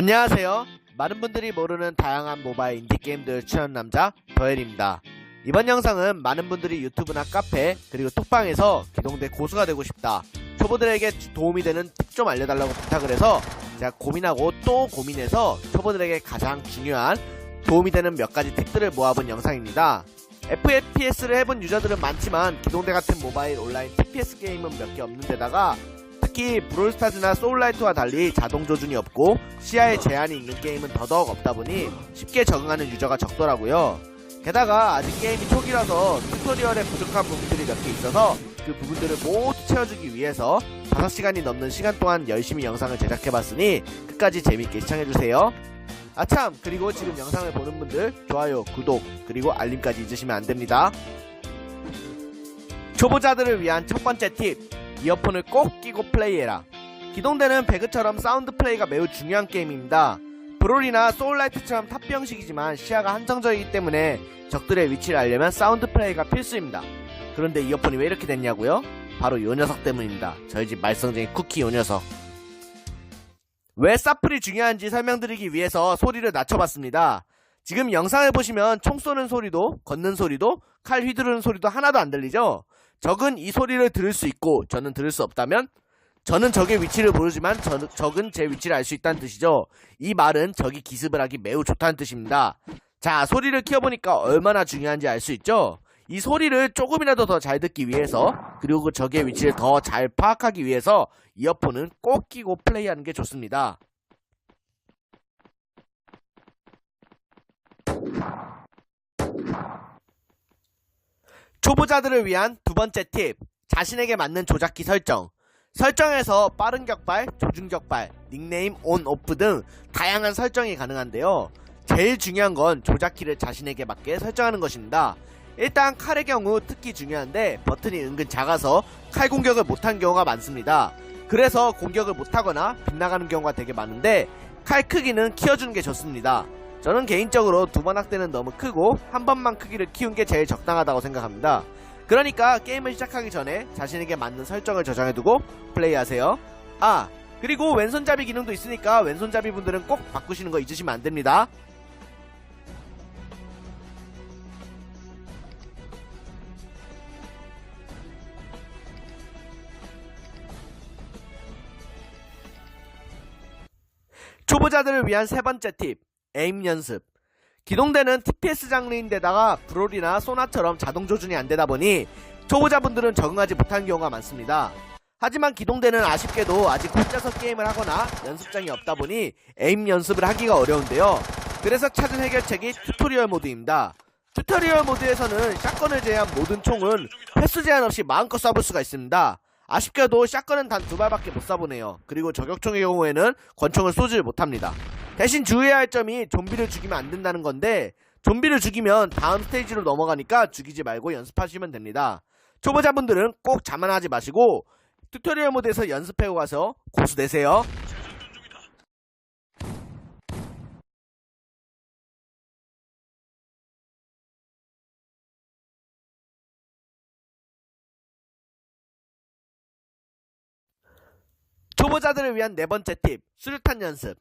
안녕하세요. 많은 분들이 모르는 다양한 모바일 인디게임들 추천 남자 더엘입니다. 이번 영상은 많은 분들이 유튜브나 카페 그리고 톡방에서 기동대 고수가 되고 싶다. 초보들에게 도움이 되는 팁 좀 알려달라고 부탁을 해서 제가 고민하고 또 고민해서 초보들에게 가장 중요한 도움이 되는 몇 가지 팁들을 모아본 영상입니다. FPS를 해본 유저들은 많지만 기동대 같은 모바일 온라인 TPS 게임은 몇 개 없는 데다가 특히 브롤스타즈나 소울라이트와 달리 자동 조준이 없고 시야에 제한이 있는 게임은 더더욱 없다 보니 쉽게 적응하는 유저가 적더라고요. 게다가 아직 게임이 초기라서 튜토리얼에 부족한 부분들이 몇 개 있어서 그 부분들을 모두 채워주기 위해서 5시간이 넘는 시간 동안 열심히 영상을 제작해봤으니 끝까지 재밌게 시청해주세요. 아참 그리고 지금 영상을 보는 분들 좋아요, 구독 그리고 알림까지 잊으시면 안됩니다. 초보자들을 위한 첫 번째 팁 이어폰을 꼭 끼고 플레이해라. 기동대는 배그처럼 사운드 플레이가 매우 중요한 게임입니다. 브롤이나 소울라이트처럼 탑 형식이지만 시야가 한정적이기 때문에 적들의 위치를 알려면 사운드 플레이가 필수입니다. 그런데 이어폰이 왜 이렇게 됐냐고요? 바로 요 녀석 때문입니다. 저희 집 말썽쟁이 쿠키 요 녀석. 왜 사플이 중요한지 설명드리기 위해서 소리를 낮춰봤습니다. 지금 영상을 보시면 총 쏘는 소리도, 걷는 소리도, 칼 휘두르는 소리도 하나도 안 들리죠? 적은 이 소리를 들을 수 있고 저는 들을 수 없다면 저는 적의 위치를 모르지만 저, 적은 제 위치를 알 수 있다는 뜻이죠. 이 말은 적이 기습을 하기 매우 좋다는 뜻입니다. 자, 소리를 키워보니까 얼마나 중요한지 알 수 있죠? 이 소리를 조금이라도 더 잘 듣기 위해서 그리고 그 적의 위치를 더 잘 파악하기 위해서 이어폰은 꼭 끼고 플레이하는 게 좋습니다. 초보자들을 위한 두 번째 팁. 자신에게 맞는 조작키 설정. 설정에서 빠른 격발, 조준 격발, 닉네임 온, 오프 등 다양한 설정이 가능한데요. 제일 중요한 건 조작키를 자신에게 맞게 설정하는 것입니다. 일단 칼의 경우 특히 중요한데 버튼이 은근 작아서 칼 공격을 못한 경우가 많습니다. 그래서 공격을 못하거나 빗나가는 경우가 되게 많은데 칼 크기는 키워주는 게 좋습니다. 저는 개인적으로 두번 확대는 너무 크고 한 번만 크기를 키운 게 제일 적당하다고 생각합니다. 그러니까 게임을 시작하기 전에 자신에게 맞는 설정을 저장해두고 플레이하세요. 아 그리고 왼손잡이 기능도 있으니까 왼손잡이 분들은 꼭 바꾸시는 거 잊으시면 안 됩니다. 초보자들을 위한 세 번째 팁, 에임 연습. 기동대는 TPS 장르인데다가 브롤이나 소나처럼 자동 조준이 안 되다 보니 초보자분들은 적응하지 못하는 경우가 많습니다. 하지만 기동대는 아쉽게도 아직 혼자서 게임을 하거나 연습장이 없다 보니 에임 연습을 하기가 어려운데요. 그래서 찾은 해결책이 튜토리얼 모드입니다. 튜토리얼 모드에서는 샷건을 제외한 모든 총은 횟수 제한 없이 마음껏 쏴볼 수가 있습니다. 아쉽게도 샷건은 단 두 발밖에 못 쏴보네요. 그리고 저격총의 경우에는 권총을 쏘질 못합니다. 대신 주의해야 할 점이 좀비를 죽이면 안 된다는 건데 좀비를 죽이면 다음 스테이지로 넘어가니까 죽이지 말고 연습하시면 됩니다. 초보자분들은 꼭 자만하지 마시고 튜토리얼 모드에서 연습해고 가서 고수 되세요. 초보자들을 위한 네 번째 팁, 수류탄 연습.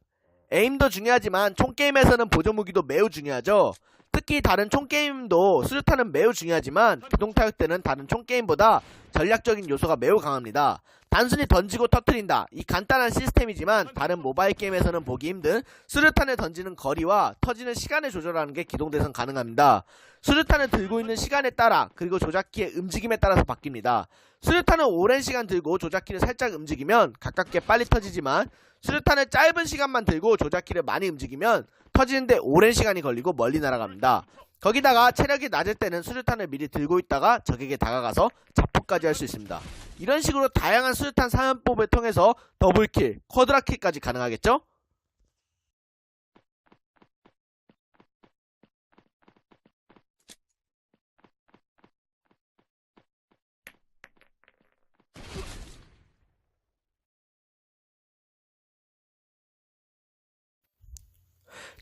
에임도 중요하지만 총게임에서는 보조무기도 매우 중요하죠. 특히 다른 총게임도 수류탄은 매우 중요하지만 기동타격 때는 다른 총게임보다 전략적인 요소가 매우 강합니다. 단순히 던지고 터트린다. 이 간단한 시스템이지만 다른 모바일 게임에서는 보기 힘든 수류탄을 던지는 거리와 터지는 시간을 조절하는 게 기동대선 가능합니다. 수류탄을 들고 있는 시간에 따라 그리고 조작키의 움직임에 따라서 바뀝니다. 수류탄은 오랜 시간 들고 조작키를 살짝 움직이면 가깝게 빨리 터지지만 수류탄을 짧은 시간만 들고 조작키를 많이 움직이면 터지는데 오랜 시간이 걸리고 멀리 날아갑니다. 거기다가 체력이 낮을 때는 수류탄을 미리 들고 있다가 적에게 다가가서 자폭까지 할 수 있습니다. 이런 식으로 다양한 수류탄 사연법을 통해서 더블킬, 쿼드라킬까지 가능하겠죠?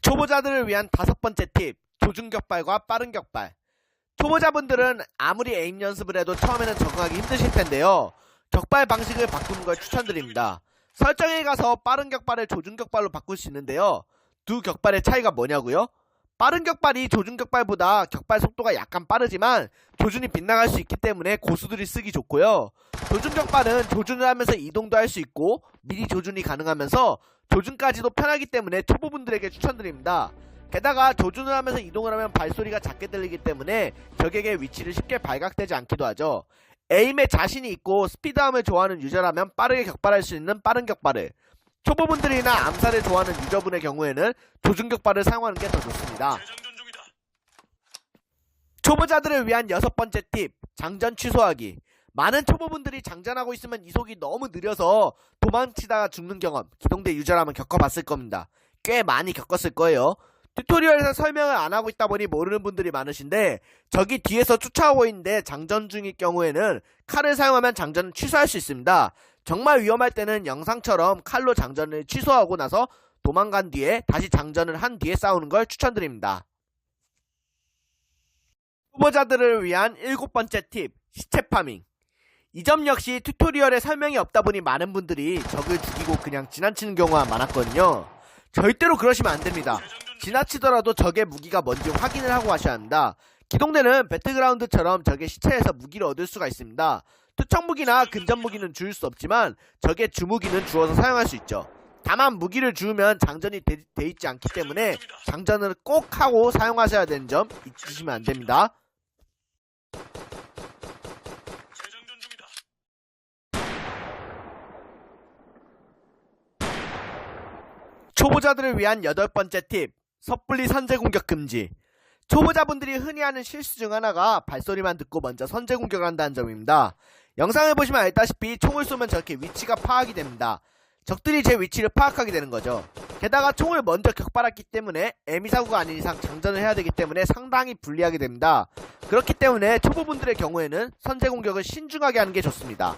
초보자들을 위한 다섯 번째 팁, 조준 격발과 빠른 격발. 초보자분들은 아무리 에임 연습을 해도 처음에는 적응하기 힘드실 텐데요. 격발 방식을 바꾸는 걸 추천드립니다. 설정에 가서 빠른 격발을 조준 격발로 바꿀 수 있는데요. 두 격발의 차이가 뭐냐고요? 빠른 격발이 조준 격발보다 격발 속도가 약간 빠르지만 조준이 빗나갈 수 있기 때문에 고수들이 쓰기 좋고요. 조준 격발은 조준을 하면서 이동도 할 수 있고 미리 조준이 가능하면서 조준까지도 편하기 때문에 초보분들에게 추천드립니다. 게다가 조준을 하면서 이동을 하면 발소리가 작게 들리기 때문에 적에게 위치를 쉽게 발각되지 않기도 하죠. 에임에 자신이 있고 스피드함을 좋아하는 유저라면 빠르게 격발할 수 있는 빠른 격발을 초보분들이나 암살을 좋아하는 유저분의 경우에는 조준 격발을 사용하는 게 더 좋습니다. 초보자들을 위한 여섯 번째 팁, 장전 취소하기. 많은 초보분들이 장전하고 있으면 이속이 너무 느려서 도망치다가 죽는 경험, 기동대 유저라면 겪어봤을 겁니다. 꽤 많이 겪었을 거예요. 튜토리얼에서 설명을 안 하고 있다 보니 모르는 분들이 많으신데, 저기 뒤에서 쫓아오고 있는데 장전 중일 경우에는 칼을 사용하면 장전을 취소할 수 있습니다. 정말 위험할 때는 영상처럼 칼로 장전을 취소하고 나서 도망간 뒤에 다시 장전을 한 뒤에 싸우는 걸 추천드립니다. 후보자들을 위한 일곱 번째 팁, 시체 파밍. 이 점 역시 튜토리얼에 설명이 없다 보니 많은 분들이 적을 죽이고 그냥 지나치는 경우가 많았거든요. 절대로 그러시면 안 됩니다. 지나치더라도 적의 무기가 뭔지 확인을 하고 하셔야 합니다. 기동대는 배틀그라운드처럼 적의 시체에서 무기를 얻을 수가 있습니다. 투척 무기나 근접 무기는 주울 수 없지만 적의 주무기는 주어서 사용할 수 있죠. 다만 무기를 주우면 장전이 돼, 돼 있지 않기 때문에 장전을 꼭 하고 사용하셔야 되는 점 잊으시면 안 됩니다. 초보자들을 위한 여덟 번째 팁, 섣불리 선제 공격 금지. 초보자분들이 흔히 하는 실수 중 하나가 발소리만 듣고 먼저 선제 공격을 한다는 점입니다. 영상을 보시면 알다시피 총을 쏘면 저렇게 위치가 파악이 됩니다. 적들이 제 위치를 파악하게 되는 거죠. 게다가 총을 먼저 격발했기 때문에 에미사고가 아닌 이상 장전을 해야 되기 때문에 상당히 불리하게 됩니다. 그렇기 때문에 초보분들의 경우에는 선제 공격을 신중하게 하는 게 좋습니다.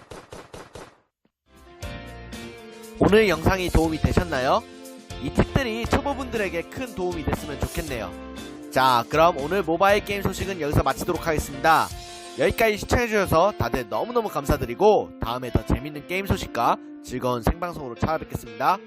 오늘 영상이 도움이 되셨나요? 이 팁들이 초보분들에게 큰 도움이 됐으면 좋겠네요. 자, 그럼 오늘 모바일 게임 소식은 여기서 마치도록 하겠습니다. 여기까지 시청해주셔서 다들 너무너무 감사드리고 다음에 더 재밌는 게임 소식과 즐거운 생방송으로 찾아뵙겠습니다.